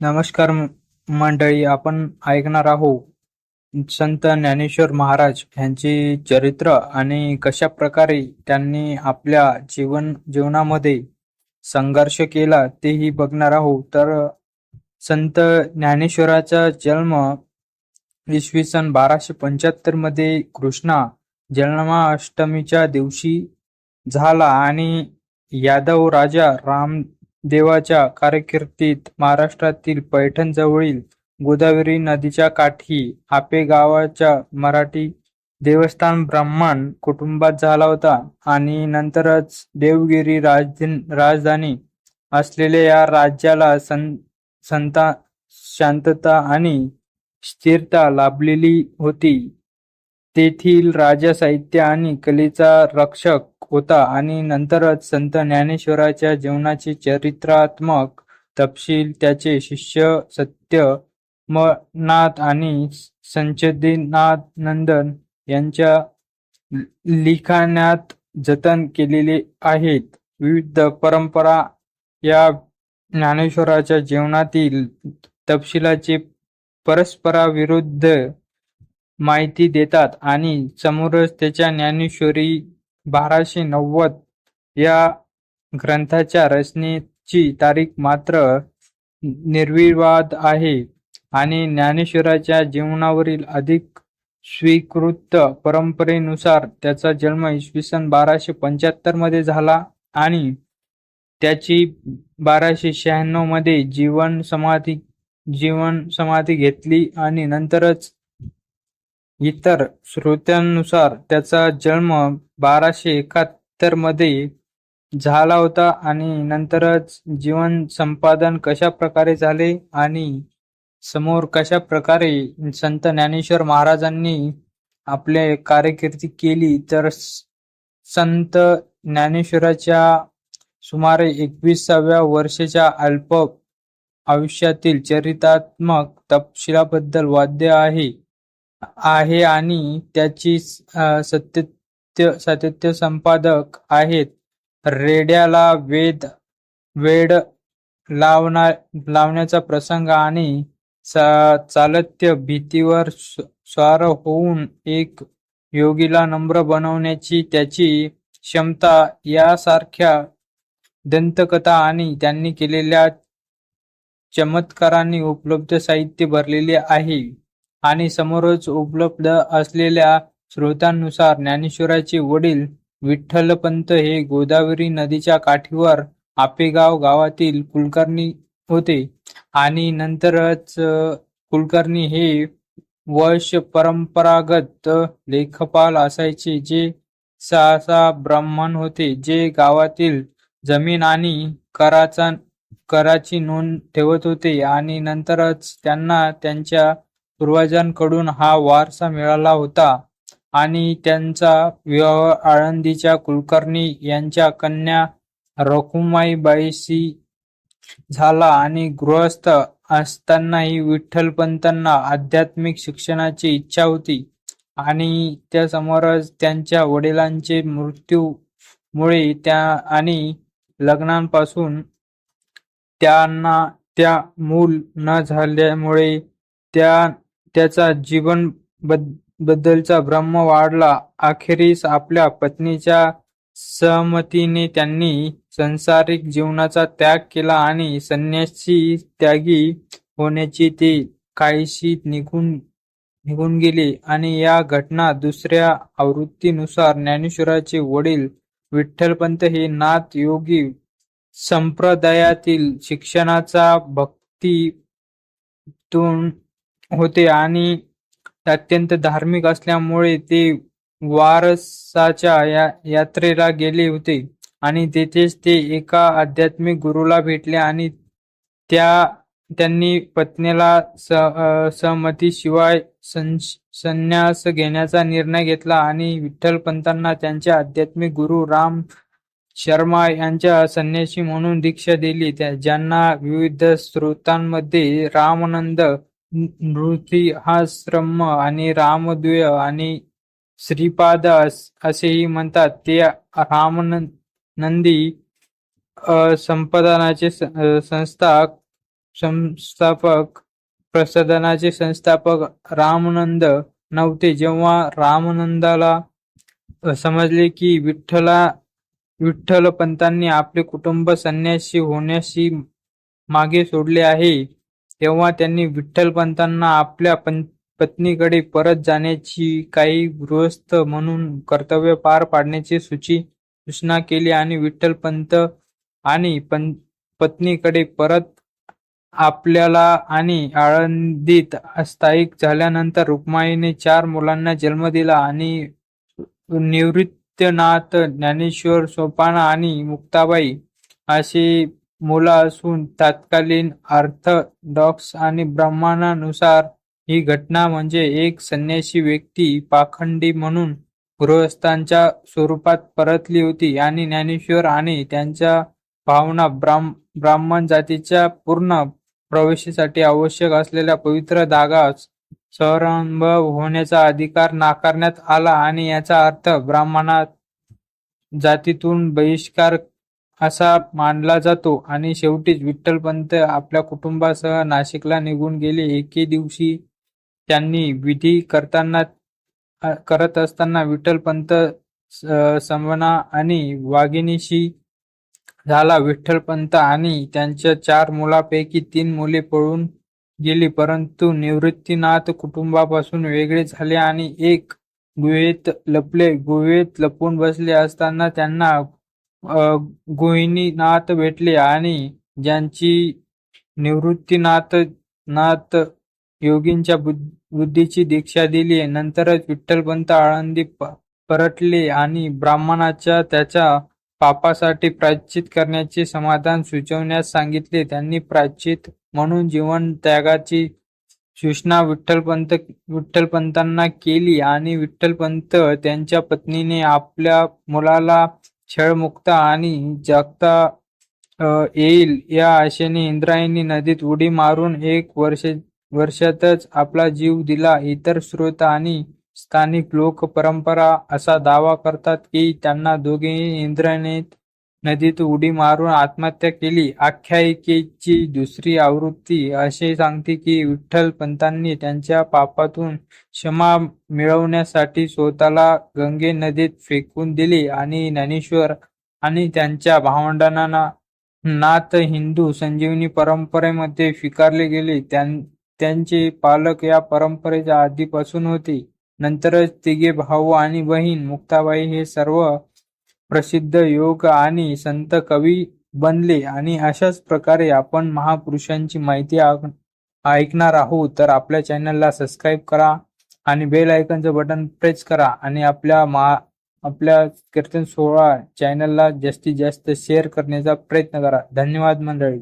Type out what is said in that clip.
नमस्कार मंडळी आपण ऐकणार आहोत संत ज्ञानेश्वर महाराज यांचे चरित्र आणि कशा प्रकारे त्यांनी आपल्या जीवन जीवनामध्ये संघर्ष केला तेही बघणार आहोत. तर संत ज्ञानेश्वराचा जन्म इसवी सन बाराशे पंच्याहत्तरमध्ये कृष्णा जन्माष्टमीच्या दिवशी झाला आणि यादव राजा राम देवाच्या कारकिर्दीत महाराष्ट्रातील पैठण जवळील गोदावरी नदीच्या काठी आपे गावाच्या मराठी देवस्थान ब्राह्मण कुटुंबात झाला होता आणि नंतरच देवगिरी राजधानी असलेल्या या राज्याला सं संता शांतता आणि स्थिरता लाभलेली होती. तेथील राजा साहित्य आणि कलेचा रक्षक होता आणि नंतरच संत ज्ञानेश्वराच्या जीवनाचे चरित्रात्मक तपशील त्याचे शिष्य सत्य मनाथ आणि संचदिनानंदन यांच्या लिखाणात जतन केलेले आहेत. विविध परंपरा या ज्ञानेश्वराच्या जीवनातील तपशिलाचे परस्पराविरुद्ध माहिती देतात आणि समोरच त्याच्या ज्ञानेश्वरी बाराशे नव्वद या ग्रंथाच्या रचनेची तारीख मात्र निर्विवाद आहे आणि ज्ञानेश्वराच्या जीवनावरील अधिक स्वीकृत परंपरेनुसार त्याचा जन्म इसवी सन बाराशे पंच्याहत्तरमध्ये झाला आणि त्याची बाराशे शहाण्णवमध्ये जीवन समाधी जीवन समाधी घेतली आणि नंतरच इतर श्रोत्यांनुसार त्याचा जन्म बाराशे एकाहत्तरमध्ये झाला होता आणि नंतरच जीवन संपादन कशा प्रकारे झाले आणि समोर कशा प्रकारे संत ज्ञानेश्वर महाराजांनी आपले कार्यकिर्दी केली तर स- संत ज्ञानेश्वराच्या सुमारे एकविसाव्या वर्षाच्या अल्प आयुष्यातील चरितात्मक तपशिलाबद्दल वाद्य आहे. आहे आणि त्याची सत्य सातत्य संपादक आहेत. रेड्याला वेद वेड लावणा लावण्याचा प्रसंग आणि चालत्य भीतीवर स्वार होऊन एक योगीला नम्र बनवण्याची त्याची क्षमता यासारख्या दंतकथा आणि त्यांनी केलेल्या चमत्कारांनी उपलब्ध साहित्य भरलेले आहे. आणि समोरच उपलब्ध असलेल्या स्रोतांनुसार ज्ञानेश्वराचे वडील विठ्ठलपंत हे गोदावरी नदीच्या काठीवर आपेगाव गावातील कुलकर्णी होते. आणि नंतरच कुलकर्णी हे वंश परंपरागत लेखपाल असायचे जे सहसा ब्राह्मण होते जे गावातील जमीन आणि कराचा कराची नोंद ठेवत होते. आणि नंतरच त्यांना त्यांच्या पूर्वजांकडून हा वारसा मिळाला होता आणि त्यांचा विवाह आळंदीच्या कुलकर्णी यांच्या कन्या रखुमाईबाईशी झाला आणि गृहस्थ असतानाही विठ्ठलपंतांना आध्यात्मिक शिक्षणाची इच्छा होती आणि त्यासमोरच त्यांच्या वडिलांचे मृत्यूमुळे त्या आणि लग्नांपासून त्यांना त्या मूल न झाल्यामुळे त्या त्याचा जीवन बद्दलचा भ्रम वाढला. अखेरीस आपल्या पत्नीच्या सहमतीने त्यांनी संसारिक जीवनाचा त्याग केला आणि संन्यासी त्यागी होण्याची ते काहीशी निघून निघून गेले आणि या घटना दुसऱ्या आवृत्तीनुसार ज्ञानेश्वराचे वडील विठ्ठलपंत हे नाथ योगी संप्रदायातील शिक्षणाचा भक्तीतून होते आणि अत्यंत धार्मिक असल्यामुळे ते वारसाच्या या यात्रेला गेले होते. आणि तेथेच ते एका आध्यात्मिक गुरुला भेटले आणि त्या त्यांनी पत्नीला सहमतीशिवाय संन्यास घेण्याचा निर्णय घेतला आणि विठ्ठलपंतांना त्यांच्या आध्यात्मिक गुरु राम शर्मा यांच्या संन्यासी म्हणून दीक्षा दिली. त्या ज्यांना विविध स्रोतांमध्ये रामानंद नृसिंहाश्रम आणि रामद्वय आणि श्रीपाद असेही म्हणतात. ते रामनंदी अ, संपादनाचे स- संस्था संस्थापक प्रसादनाचे संस्थापक रामानंद नव्हते. जेव्हा रामानंदाला समजले की विठ्ठला विठ्ठलपंतांनी आपले कुटुंब संन्यासी होण्याशी मागे सोडले आहे तेव्हा त्यांनी विठ्ठलपंतांना आपल्या पं पत्नीकडे परत जाण्याची काही गृहस्थ म्हणून कर्तव्य पार पाडण्याची सूची सूचना केली आणि विठ्ठलपंत आणि पं पत्नीकडे परत आपल्याला आणि आळंदीत स्थायिक झाल्यानंतर रुक्माईने चार मुलांना जन्म दिला आणि निवृत्तनाथ ज्ञानेश्वर सोपाना आणि मुक्ताबाई असे मुलं असून तत्कालीन ऑर्थोडॉक्स आणि ब्राह्मणानुसार ही घटना म्हणजे एक संन्यासी व्यक्ती पाखंडी म्हणून गृहस्थांच्या स्वरूपात परतली होती आणि ज्ञानेश्वर आणि त्यांच्या भावना ब्राह्म ब्राह्मण जातीच्या पूर्ण प्रवेशासाठी आवश्यक असलेल्या पवित्र धागा संरंभ होण्याचा अधिकार नाकारण्यात आला आणि याचा अर्थ ब्राह्मणात जातीतून बहिष्कार असा मानला जातो आणि शेवटीच विठ्ठलपंत आपल्या कुटुंबासह नाशिकला निघून गेले. एके दिवशी त्यांनी विधी करताना करत असताना विठ्ठलपंत समना आणि वाघिणीशी झाला. विठ्ठलपंत आणि त्यांच्या चार मुलांपैकी तीन मुले पळून गेली परंतु निवृत्तीनाथ कुटुंबापासून वेगळे झाले आणि एक गुहेत लपले. गुहेत लपून बसले असताना त्यांना गोहिनीनाथ भेटले आणि ज्यांची निवृत्तीनाथ नाथ योगींच्या बुद्धीची दीक्षा दिली. नंतरच विठ्ठलपंत आळंदी परतले आणि ब्राह्मणाच्या त्याच्या पापासाठी प्राचित करण्याचे समाधान सुचवण्यास सांगितले. त्यांनी प्राचित म्हणून जीवन त्यागाची सूचना विठ्ठलपंत विठ्ठलपंतांना केली आणि विठ्ठलपंत त्यांच्या पत्नीने आपल्या मुलाला छळमुक्त आणि जगता येईल. या आशेने इंद्रायणी नदीत उडी मारून एक वर्ष वर्षातच आपला जीव दिला. इतर स्रोत आणि स्थानिक लोक परंपरा असा दावा करतात की त्यांना दोघेही इंद्रायणीत नदीत उडी मारून आत्महत्या केली. आख्यायिकेची दुसरी आवृत्ती असे सांगते की विठ्ठल पंतांनी त्यांच्या पापातून क्षमा मिळवण्यासाठी स्वतःला गंगे नदीत फेकून दिले आणि ज्ञानेश्वर आणि त्यांच्या भावंडांना नाथ हिंदू संजीवनी परंपरेमध्ये स्वीकारले गेले. त्यांचे पालक या परंपरेच्या आधीपासून होते. नंतरच तिघे भाऊ आणि बहीण मुक्ताबाई हे सर्व प्रसिद्ध योग आणि संत कवी बनले आणि अशाच प्रकारे आपण महापुरुषांची माहिती ऐकणार आहोत तर आपल्या चॅनलला सबस्क्राईब करा आणि बेल आयकनचं बटन प्रेस करा आणि आपल्या मा आपल्या कीर्तन सोहळा चॅनलला जास्तीत जास्त शेअर करण्याचा प्रयत्न करा. धन्यवाद मंडळी.